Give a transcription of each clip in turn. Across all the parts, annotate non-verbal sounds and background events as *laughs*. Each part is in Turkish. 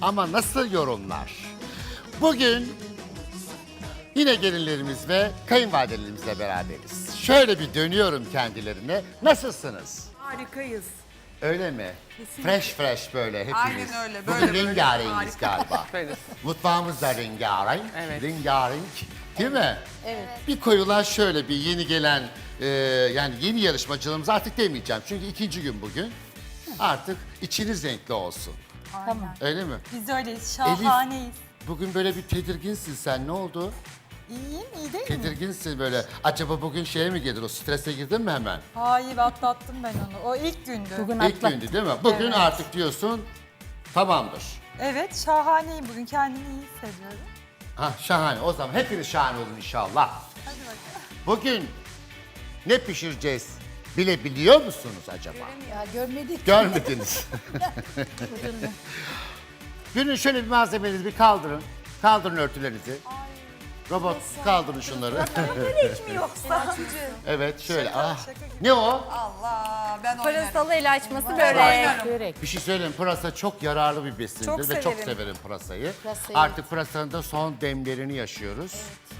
Ama nasıl yorumlar? Bugün yine gelinlerimiz ve kayınvalidelerimizle beraberiz. Şöyle bir dönüyorum kendilerine. Nasılsınız? Harikayız. Öyle mi? Fresh fresh böyle hepimiz. Aynen öyle, Bugün böyle *laughs* böyle. rengarengiz galiba. Mutfağımız da rengarenk. Evet. Rengarenk. Değil mi? Evet. Bir koyular şöyle bir yeni gelen e, yani yeni yarışmacılarımız artık demeyeceğim. Çünkü ikinci gün bugün. Artık içiniz renkli olsun. Tamam. Öyle mi? Biz öyleyiz. Şahaneyiz. Bugün böyle bir tedirginsin sen. Ne oldu? İyiyim, iyi değil mi? Tedirginsin böyle. Acaba bugün şeye mi gelir? O strese girdin mi hemen? Hayır atlattım ben onu. O ilk gündü. Bugün İlk atlat. gündü değil mi? Bugün Evet. artık diyorsun tamamdır. Evet şahaneyim bugün. Kendimi iyi hissediyorum. Ha şahane. O zaman hepiniz şahane olun inşallah. Hadi bakalım. Bugün ne pişireceğiz bilebiliyor musunuz acaba? Ya görmedik. Görmediniz. *laughs* *laughs* Günün şöyle bir malzemelerinizi bir kaldırın. Kaldırın örtülerinizi. Robot kaldırın şunları. Hiç mi yoksa? evet şöyle. Ah. Ne o? Allah ben oynarım. Pırasalı el açması börek. Börek. Bir şey söyleyeyim pırasa çok yararlı bir besindir Çok ve çok severim. severim pırasayı. Pırasayı- Artık pırasanın da son demlerini yaşıyoruz.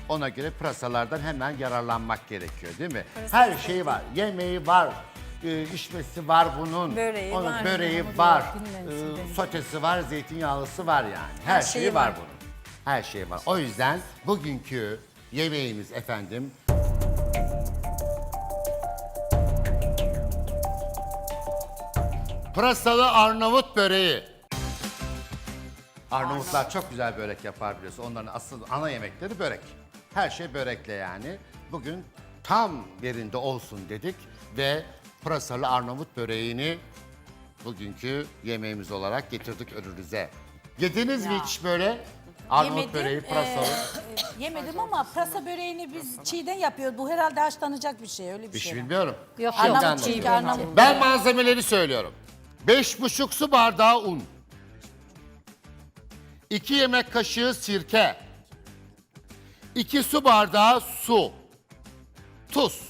Ona göre pırasalardan hemen yararlanmak gerekiyor değil mi? Her şeyi var. Yemeği var. e, içmesi var bunun. Böreği Onun var. böreği var. bilmem e, sotesi var, zeytinyağlısı var yani. Her, şeyi, var. bunun. Her şey var. O yüzden bugünkü yemeğimiz efendim Pırasalı Arnavut böreği. Arnavutlar çok güzel börek yapar biliyorsun. Onların asıl ana yemekleri börek. Her şey börekle yani. Bugün tam yerinde olsun dedik ve pırasalı Arnavut böreğini bugünkü yemeğimiz olarak getirdik önünüze. Yediniz mi hiç böyle Arnavut Yemedim, böreği pırasalı? e, yemedim ama pırasa böreğini biz çiğden yapıyoruz. Bu herhalde haşlanacak bir şey. Öyle bir Hiç şey. bilmiyorum. Yok, Arnavut çünkü Arnavut. Ben malzemeleri söylüyorum. Beş buçuk su bardağı un. 2 yemek kaşığı sirke. 2 su bardağı su. Tuz.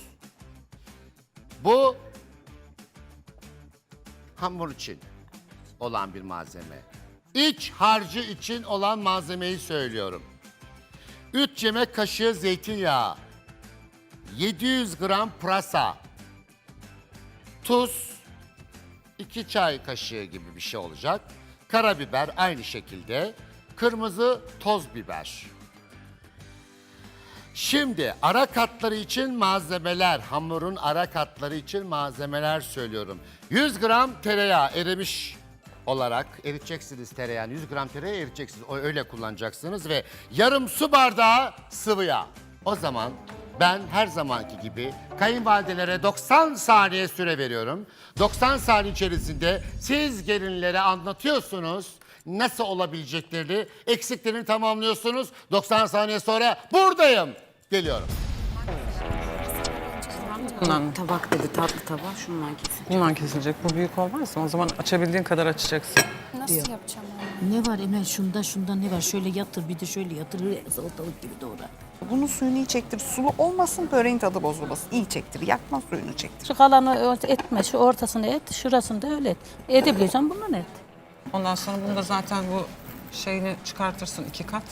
Bu hamur için olan bir malzeme. İç harcı için olan malzemeyi söylüyorum. 3 yemek kaşığı zeytinyağı. 700 gram pırasa. Tuz, 2 çay kaşığı gibi bir şey olacak. Karabiber aynı şekilde. Kırmızı toz biber. Şimdi ara katları için malzemeler, hamurun ara katları için malzemeler söylüyorum. 100 gram tereyağı erimiş olarak eriteceksiniz tereyağını. 100 gram tereyağı eriteceksiniz. O öyle kullanacaksınız ve yarım su bardağı sıvı yağ. O zaman ben her zamanki gibi kayınvalidelere 90 saniye süre veriyorum. 90 saniye içerisinde siz gelinlere anlatıyorsunuz nasıl olabileceklerini, eksiklerini tamamlıyorsunuz. 90 saniye sonra buradayım. Geliyorum. Bundan, Tabak dedi tatlı tabak şundan kesin. bundan kesilecek. Bu büyük olmazsa o zaman açabildiğin kadar açacaksın. Nasıl yapacağım onu? Ne var Emel şunda şunda ne var? Şöyle yatır bir de şöyle yatır. Salatalık gibi doğra. Bunun suyunu iyi çektir. Sulu olmasın böreğin tadı bozulmasın. İyi çektir. Yakma suyunu çektir. Şu kalanı etme, şu ortasını et, şurasını da öyle et. Edebiliyorsan bundan et. Ondan sonra bunu da zaten bu şeyini çıkartırsın iki kat.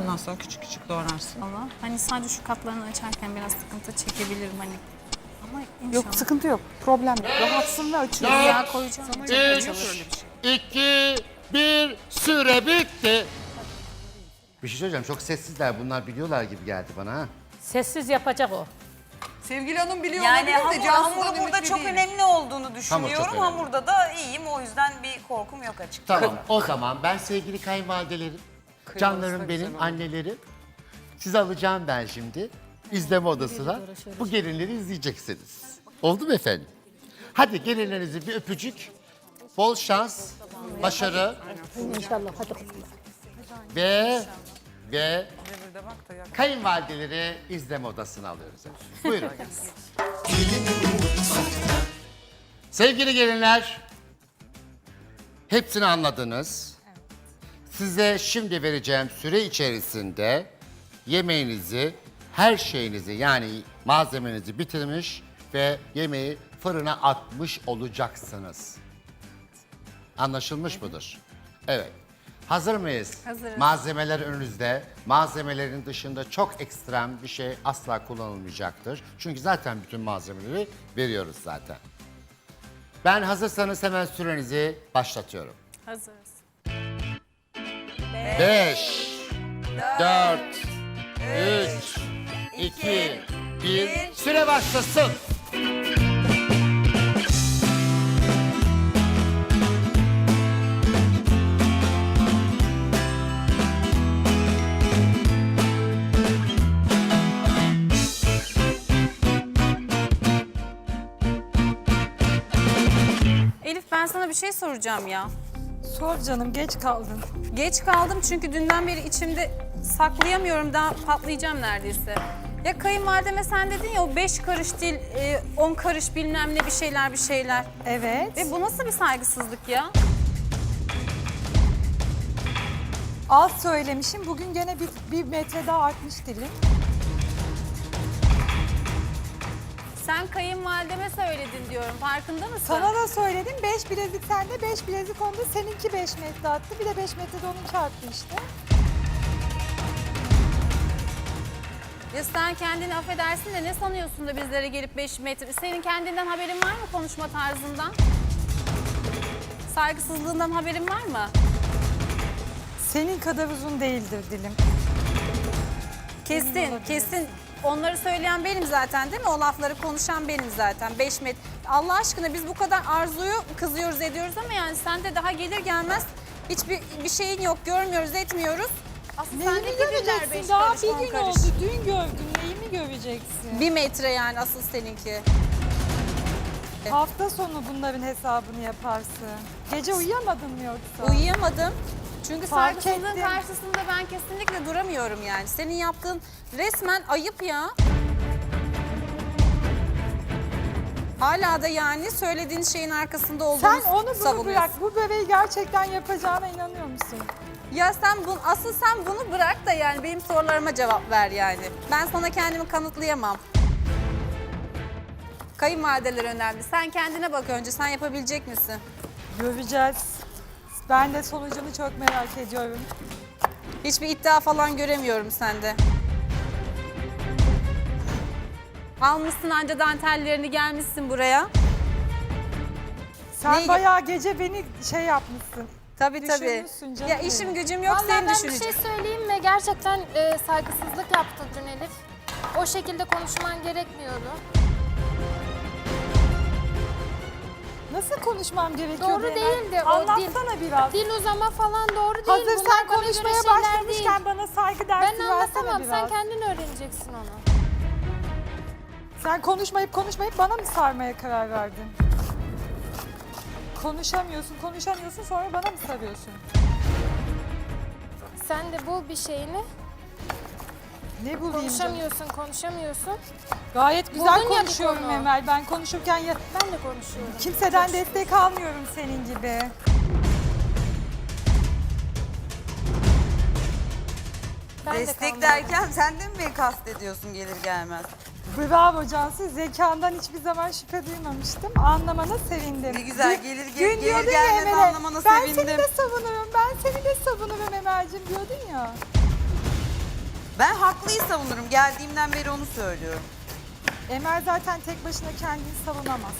Ondan sonra küçük küçük doğrarsın. Allah. Hani sadece şu katlarını açarken biraz sıkıntı çekebilirim hani. Ama inşallah. Yok sıkıntı yok. Problem yok. Rahatsın ve açıyorsun. Yağ koyacağım. 3, 2, 1, süre bitti. Bir şey söyleyeceğim çok sessizler bunlar biliyorlar gibi geldi bana ha. Sessiz yapacak o. Sevgili hanım biliyor Yani olabilir de hamur, Cansu'dan hamuru burada ümitli çok değilim. önemli olduğunu düşünüyorum. önemli. Hamurda da iyiyim o yüzden bir korkum yok açıkçası. Tamam o zaman ben sevgili kayınvalidelerim, canlarım benim, annelerim. Sizi alacağım ben şimdi izleme odasına. Bu gelinleri izleyeceksiniz. Oldu mu efendim? Hadi gelinlerinize bir öpücük, bol şans, başarı İnşallah hadi. ve ve kayınvalideleri izleme odasına alıyoruz. Buyurun. Sevgili gelinler, hepsini anladınız. Size şimdi vereceğim süre içerisinde yemeğinizi, her şeyinizi yani malzemenizi bitirmiş ve yemeği fırına atmış olacaksınız. Anlaşılmış mıdır? Evet. Hazır mıyız? Hazırız. Malzemeler önünüzde. Malzemelerin dışında çok ekstrem bir şey asla kullanılmayacaktır. Çünkü zaten bütün malzemeleri veriyoruz zaten. Ben hazırsanız hemen sürenizi başlatıyorum. Hazırız. 5, 4, 3, 2, 1. Süre başlasın. Elif ben sana bir şey soracağım ya. Sor canım geç kaldın. Geç kaldım çünkü dünden beri içimde saklayamıyorum daha patlayacağım neredeyse. Ya kayınvalideme sen dedin ya o beş karış değil, e, on karış bilmem ne bir şeyler bir şeyler. Evet. Ve bu nasıl bir saygısızlık ya? Az söylemişim. Bugün gene bir, bir metre daha artmış dilim. Sen kayınvalideme söyledin diyorum farkında mısın? Sana da söyledim. 5 bilezik sende, 5 bilezik onda. Seninki 5 metre attı. Bir de 5 metrede onun çarptı işte. Ya sen kendini affedersin de ne sanıyorsun da bizlere gelip 5 metre... Senin kendinden haberin var mı konuşma tarzından? Saygısızlığından haberin var mı? Senin kadar uzun değildir dilim. Kesin, kesin. Onları söyleyen benim zaten değil mi? O lafları konuşan benim zaten. 5 metre. Allah aşkına biz bu kadar arzuyu kızıyoruz ediyoruz ama yani sen de daha gelir gelmez hiçbir bir şeyin yok. Görmüyoruz, etmiyoruz. Aslında sen de gibiler göreceksin? 5 Daha karış, bir 10 gün karış. oldu. Dün gördün. Neyimi göreceksin? Bir metre yani asıl seninki. Hafta sonu bunların hesabını yaparsın. Gece uyuyamadın mı yoksa? Uyuyamadım. Çünkü Fark saygısızlığın ettim. karşısında ben kesinlikle duramıyorum yani. Senin yaptığın resmen ayıp ya. Hala da yani söylediğin şeyin arkasında olduğunu Sen onu bunu savunuyorsun. bırak. Bu bebeği gerçekten yapacağına inanıyor musun? Ya sen bu, asıl sen bunu bırak da yani benim sorularıma cevap ver yani. Ben sana kendimi kanıtlayamam. Kayınvalideler önemli. Sen kendine bak önce. Sen yapabilecek misin? Göreceğiz. Ben de sonucunu çok merak ediyorum. Hiçbir iddia falan göremiyorum sende. Almışsın anca dantellerini gelmişsin buraya. Sen Neyi- bayağı gece beni şey yapmışsın. Tabii tabii. Düşünmüşsün canım Ya benim. işim gücüm yok Vallahi seni ben bir şey söyleyeyim mi? Gerçekten e, saygısızlık yaptı dün Elif. O şekilde konuşman gerekmiyordu. Nasıl konuşmam gerekiyor? Doğru Emel? değildi o Anlatsana biraz. Dil uzama falan doğru değil. Hazır Bunlar sen bana göre konuşmaya şeyler başlamışken değil. bana saygı dersi Ben versene anlatamam. biraz. Sen kendin öğreneceksin onu. Sen konuşmayıp konuşmayıp bana mı sarmaya karar verdin? Konuşamıyorsun, konuşamıyorsun sonra bana mı sarıyorsun? Sen de bul bir şeyini. Ne bulayım canım? Konuşamıyorsun, konuşamıyorsun. Gayet güzel Buldun ya bir konuşuyorum konu. Emel. Ben konuşurken ya, Ben de konuşuyorum. kimseden destek almıyorum senin gibi. Ben de Destek kalmadım. derken sen de mi beni kastediyorsun gelir gelmez? Bravo Cansu. Zekandan hiçbir zaman şüphe duymamıştım. Anlamana sevindim. Ne güzel, gelir- dün gelir diyordun ya gelmez anlamana Ben sevindim." seni de savunurum, ben seni de savunurum Emel'cim diyordun ya. Ben haklıyı savunurum. Geldiğimden beri onu söylüyorum. Emel zaten tek başına kendini savunamaz.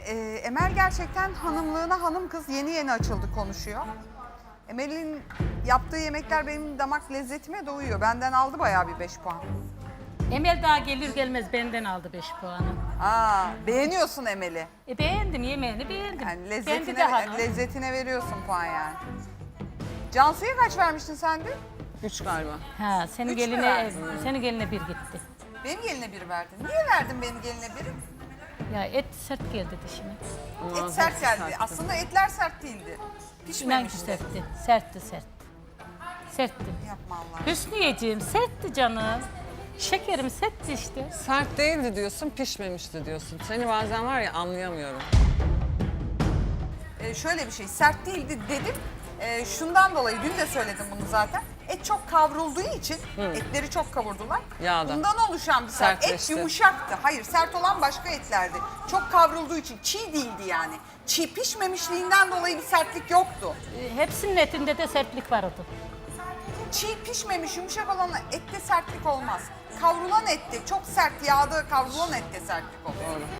Ee, Emel gerçekten hanımlığına hanım kız yeni yeni açıldı konuşuyor. Emel'in yaptığı yemekler benim damak lezzetime de uyuyor. Benden aldı bayağı bir 5 puan. Emel daha gelir gelmez benden aldı 5 puanı. Aa, beğeniyorsun Emel'i. E beğendim yemeğini beğendim. Yani Kendi lezzetine, de hanım. lezzetine veriyorsun puan yani. Cansu'ya kaç vermiştin sen dün? Üç galiba. Ha, senin Üç mü geline verdin? senin geline bir gitti. Benim geline bir verdin. Niye verdin benim geline biri? Ya et sert geldi dişime. Et sert geldi. Aslında etler sert değildi. İnan ki Pişmemişti. sertti. Sertti sert. Sertti. Yapma Allah. Hüsniyeciğim sertti canım. Şekerim sertti işte. Sert değildi diyorsun, pişmemişti diyorsun. Seni bazen var ya anlayamıyorum. Ee, şöyle bir şey, sert değildi dedim. Ee, şundan dolayı, dün de söyledim bunu zaten. Et çok kavrulduğu için, etleri çok kavurdular. Yağda. Bundan oluşan bir sert. Et Sertleşti. yumuşaktı. Hayır sert olan başka etlerdi. Çok kavrulduğu için çiğ değildi yani. Çiğ pişmemişliğinden dolayı bir sertlik yoktu. E, Hepsinin etinde de sertlik vardı. Çiğ pişmemiş yumuşak olan ette sertlik olmaz. Kavrulan ette çok sert yağda kavrulan ette sertlik olur.